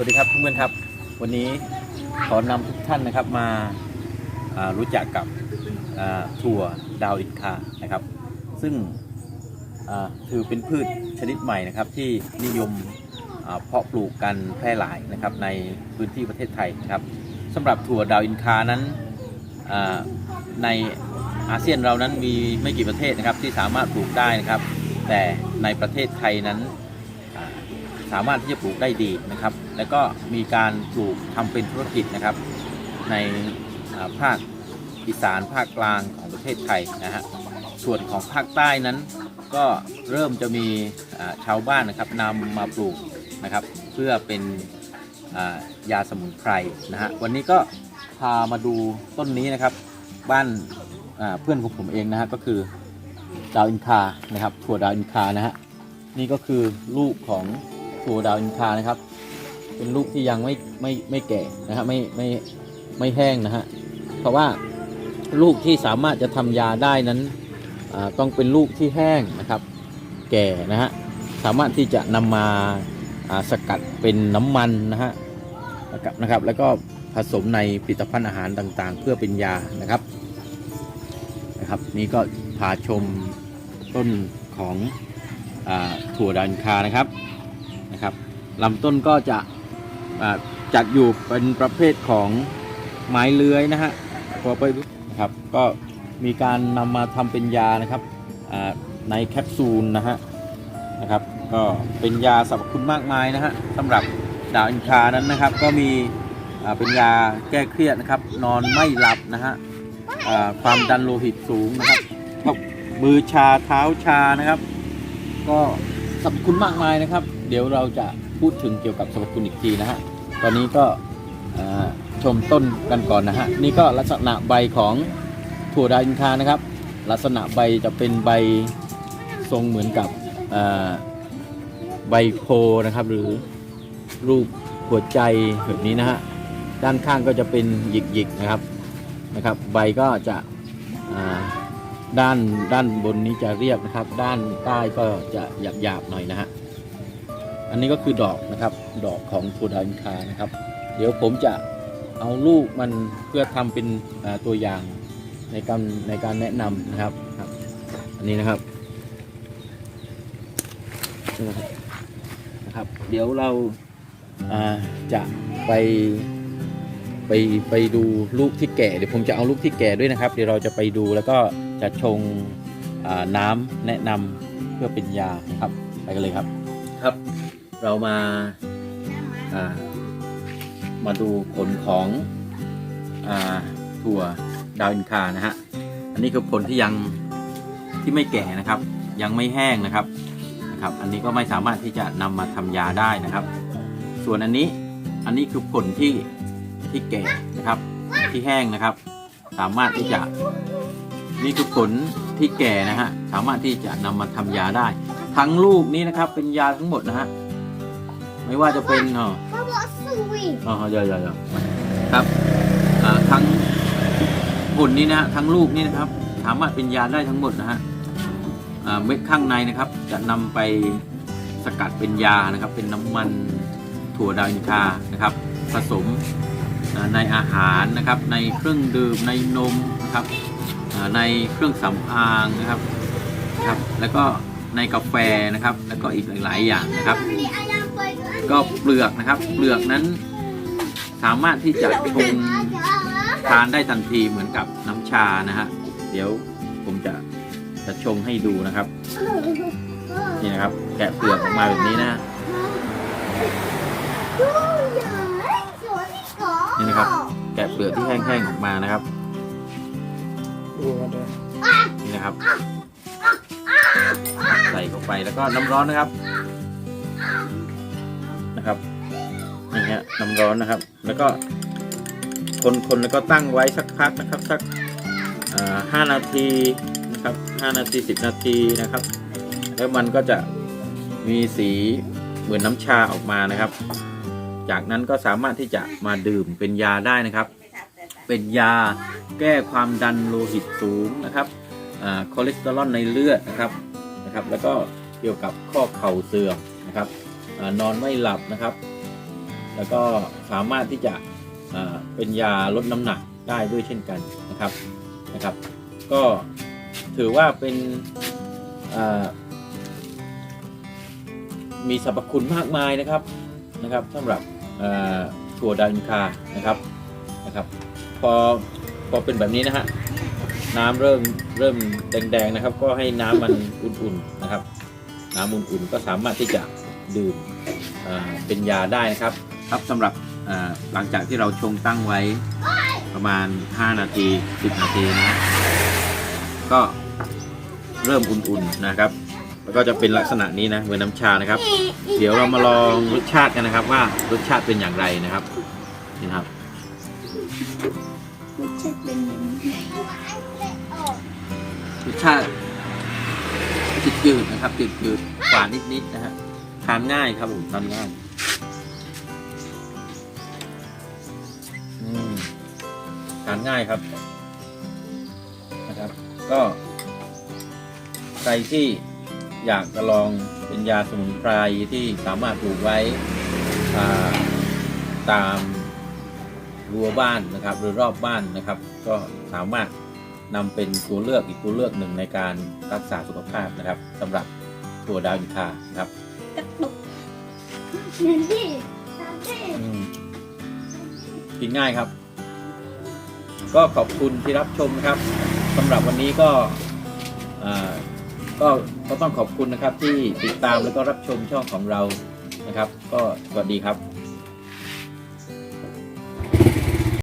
สวัสดีครับเพื่อนๆครับ วันนี้ขอนำทุกท่านนะครับมารู้จักกับถั่วดาวอินคานะครับ ซึ่งถือเป็นพืชชนิดใหม่นะครับที่นิยมเพาะปลูกกันแพร่หลายนะครับในพื้นที่ประเทศไทยนะครับสำหรับถั่วดาวอินคานั้นในอาเซียนเรานั้นมีไม่กี่ประเทศนะครับที่สามารถปลูกได้นะครับ แต่ในประเทศไทยนั้น สามารถที่จะปลูกได้ดีนะครับ แล้วก็มีการปลูกทำเป็นธุรกิจนะครับ ในภาคอีสานภาคกลางของประเทศไทยนะฮะส่วนของภาคใต้นั้นก็เริ่มจะมีชาวบ้านนะครับนำมาปลูกนะครับ เพื่อเป็นยาสมุนไพรนะฮะวันนี้ก็พามาดูต้นนี้นะครับ บ้านเพื่อนของผมเองนะฮะก็คือดาวอินคานะครับถั่วดาวอินคานะฮะนี่ก็คือลูกของ ถั่วดาวอินคานะครับ เป็นลูกที่ยังไม่ไม่ไม่แก่นะครับไม่ไม่ไม่แห้งนะฮะเพราะว่าลูกที่สามารถจะทำยาได้นั้นต้องเป็นลูกที่แห้งนะครับ แก่นะฮะสามารถที่จะนำมาอ่าสกัดเป็นน้ำมันนะฮะนะครับนะครับ แล้วก็ผสมในผลิตภัณฑ์อาหารต่างๆ เพื่อเป็นยานะครับนะครับนี่ก็พาชมต้นของอถั่วดาวินคานะครับ นะครับลำต้นก็จะจัดอยู่เป็นประเภทของไม้เลื้อยนะฮะพอไปนะครับก็มีการนำมาทำเป็นยานะครับในแคปซูลนะฮะนะครับ ก็เป็นยาสรรพคุณมากมายนะฮะสำหรับดาวอินคานั้นนะครับ ก็มีเป็นยาแก้เครียดนะครับ นอนไม่หลับนะฮะความดันโลหิตสูงนะครับมือชาเท้าชานะครับ ก็สรรพคุณมากมายนะครับ เดี๋ยวเราจะพูดถึงเกี่ยวกับสรรพคุณอีกทีนะฮะ ตอนนี้ก็ชมต้นกันก่อนนะฮะ นี่ก็ลักษณะใบของถั่วดาวอินคานะครับ ลักษณะใบจะเป็นใบทรงเหมือนกับใบโพนะครับ หรือรูปหัวใจแบบนี้นะฮะ ด้านข้างก็จะเป็นหยิกๆนะครับ นะครับ ใบก็จะด้านด้านบนนี้จะเรียบนะครับ ด้านใต้ก็จะหยาบหยาบๆหน่อยนะฮะ อันนี้ก็คือดอกนะครับ ดอกของถั่วดาวอินคานะครับ เดี๋ยวผมจะเอาลูกมันเพื่อทำเป็นตัวอย่างในการในการแนะนำนะครับ อันนี้นะครับนะครับ เดี๋ยวเราจะไปไปไปดูลูกที่แก่เดี๋ยวผมจะเอาลูกที่แก่ด้วยนะครับ เดี๋ยวเราจะไปดูแล้วก็จะชงน้ำแนะนำเพื่อเป็นยานะครับ ไปกันเลยครับครับ เรามาามาดูผลของอถั่วดาวอินคานะฮะ อันนี้คือผลที่ยังที่ไม่แก่นะครับ ยังไม่แห้งนะครับนะครับ อันนี้ก็ไม่สามารถที่จะนำมาทำยาได้นะครับ ส่วนอันนี้อันนี้คือผลที่ที่แก่นะครับที่แห้งนะครับ สามารถที่จะนี่คือผลที่แก่นะฮะสามารถที่จะนำมาทำยาได้ ทั้งลูกนี้นะครับเป็นยาทั้งหมดนะฮะ ไม่ว่าจะเป็นอ๋อเขาบอกสุยอ๋อเดี๋ยวเดี๋ยครับทั้งผลนี้นะทั้งลูกนี่นะครับสามารถเป็นยาได้ทั้งหมดนะฮะเม็ดข้างในนะครับ จะนำไปสกัดเป็นยานะครับ เป็นน้ำมันถั่วดาวอินคานะครับ ผสมในอาหารนะครับ ในเครื่องดื่มในนมนะครับในเครื่องสำอางนะครับครับ แล้วก็ในกาแฟนะครับ แล้วก็อีกหลาย ๆ อย่างนะครับ ก็เปลือกนะครับ เปลือกนั้น สามารถที่จะชงทานได้ทันทีเหมือนกับน้ำชานะฮะเดี๋ยวผมจะจะชงให้ดูนะครับ นี่นะครับ แกะเปลือกออกมาแบบนี้นะนี่นะครับ แกะเปลือกที่แห้งๆออกมานะครับนี่นะครับ ใส่เข้าไปแล้วก็น้ำร้อนนะครับ นะครับนี่ฮะน้ำร้อนนะครับ แล้วก็คนๆแล้วก็ตั้งไว้สักพักนะครับสักห้านาทีนะครับห้านาทีสิบนาทีนะครับ แล้วมันก็จะมีสีเหมือนน้ำชาออกมานะครับ จากนั้นก็สามารถที่จะมาดื่มเป็นยาได้นะครับ เป็นยาแก้ความดันโลหิตสูงนะครับคอเลสเตอรอลในเลือดนะครับนะครับ แล้วก็เกี่ยวกับข้อเข่าเสื่อมนะครับ อนอนไม่หลับนะครับ แล้วก็สามารถที่จะเป็นยาลดน้ำหนักได้ด้วยเช่นกันนะครับนะครับ ก็ถือว่าเป็นมีสรรพคุณมากมายนะครับนะครับสำหรับถั่วดานคานะครับนะครับ พอพอเป็นแบบนี้นะฮะน้ำเริ่มเริ่มแดงๆนะครับ ก็ให้น้ำมันอุ่นๆนะครับ น้ำอุ่นๆก็สามารถที่จะ ดื่มอ่าเป็นยาได้นะครับ ครับสำหรับอ่าหลังจากที่เราชงตั้งไว้ประมาณ 5 นาที 10 นาทีนะฮะก็เริ่มอุ่นๆนะครับ แล้วก็จะเป็นลักษณะนี้นะเหมือนน้ำชานะครับ เดี๋ยวเรามาลองรสชาติกันนะครับ ว่ารสชาติเป็นอย่างไรนะครับนี่นะครับรสชาติเป็นยังไงรสชาติจืดๆนะครับจืดๆหวานนิดๆนะฮะ ทานง่ายครับผมทานง่ายทานง่ายครับนะครับ ก็ใครที่อยากจะลองเป็นยาสมุนไพรที่สามารถปลูกไว้ตามรั้วบ้านนะครับ หรือรอบบ้านนะครับ ก็สามารถนำเป็นตัวเลือกอีกตัวเลือกหนึ่งในการรักษาสุขภาพนะครับสำหรับตัวดาวอินคานะครับ นั่นดิทำดิอืมกินง่ายครับ ก็ขอบคุณที่รับชมนะครับสำหรับวันนี้ก็อ่าก็ก็ต้องขอบคุณนะครับที่ติดตามแล้วก็รับชมช่องของเรานะครับ ก็สวัสดีครับ